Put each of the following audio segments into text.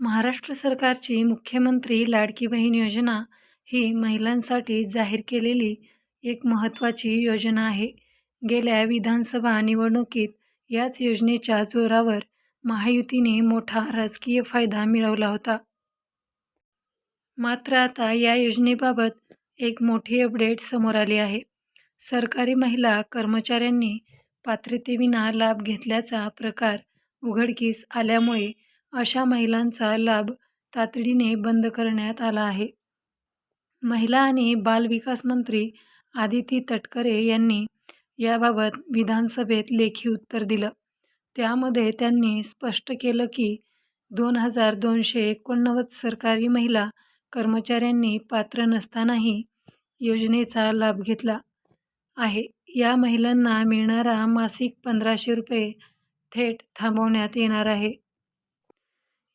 महाराष्ट्र सरकारची मुख्यमंत्री लाडकी बहीण योजना ही महिलांसाठी जाहीर केलेली एक महत्त्वाची योजना आहे. गेल्या विधानसभा निवडणुकीत याच योजनेच्या जोरावर महायुतीने मोठा राजकीय फायदा मिळवला होता. मात्र आता या योजनेबाबत एक मोठी अपडेट समोर आली आहे. सरकारी महिला कर्मचाऱ्यांनी पात्रतेविना लाभ घेतल्याचा प्रकार उघडकीस आल्यामुळे अशा महिलांचा लाभ तातडीने बंद करण्यात आला आहे. महिला आणि बालविकास मंत्री आदिती तटकरे यांनी याबाबत विधानसभेत लेखी उत्तर दिलं. त्यामध्ये त्यांनी स्पष्ट केलं की, दोन हजार दोनशे एकोणनव्वद सरकारी महिला कर्मचाऱ्यांनी पात्र नसतानाही योजनेचा लाभ घेतला आहे. या महिलांना मिळणारा मासिक पंधराशे रुपये थेट थांबवण्यात येणार आहे.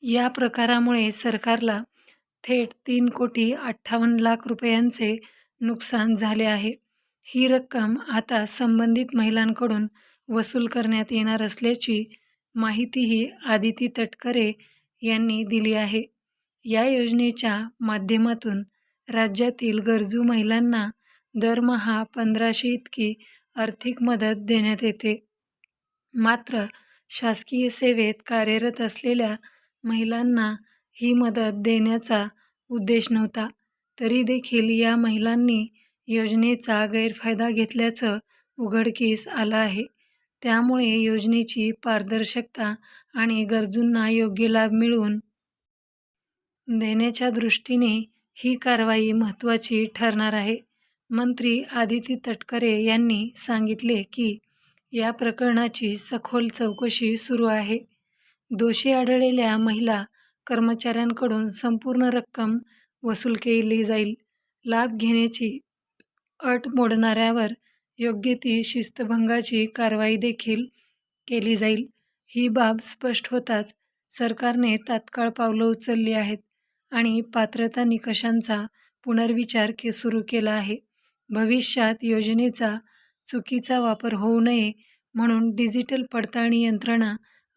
या प्रकारामुळे सरकारला थेट तीन कोटी अठ्ठावन्न लाख रुपयांचे नुकसान झाले आहे. ही रक्कम आता संबंधित महिलांकडून वसूल करण्यात येणार असल्याची माहितीही आदिती तटकरे यांनी दिली आहे. या योजनेच्या माध्यमातून राज्यातील गरजू महिलांना दरमहा पंधराशे इतकी आर्थिक मदत देण्यात येते. मात्र शासकीय सेवेत कार्यरत असलेल्या महिलांना ही मदत देण्याचा उद्देश नव्हता. तरी देखील या महिलांनी योजनेचा गैरफायदा घेतल्याचं उघडकीस आलं आहे. त्यामुळे योजनेची पारदर्शकता आणि गरजूंना योग्य लाभ मिळवून देण्याच्या दृष्टीने ही कारवाई महत्त्वाची ठरणार आहे. मंत्री आदिती तटकरे यांनी सांगितले की, या प्रकरणाची सखोल चौकशी सुरू आहे. दोषी आढळलेल्या महिला कर्मचाऱ्यांकडून संपूर्ण रक्कम वसूल केली जाईल. लाभ घेण्याची अट मोडणाऱ्यावर योग्य ती शिस्तभंगाची कारवाई देखील केली जाईल. ही बाब स्पष्ट होताच सरकारने तात्काळ पावलं उचलली आहेत आणि पात्रता निकषांचा पुनर्विचार के सुरू केला आहे. भविष्यात योजनेचा चुकीचा वापर होऊ नये म्हणून डिजिटल पडताळणी यंत्रणा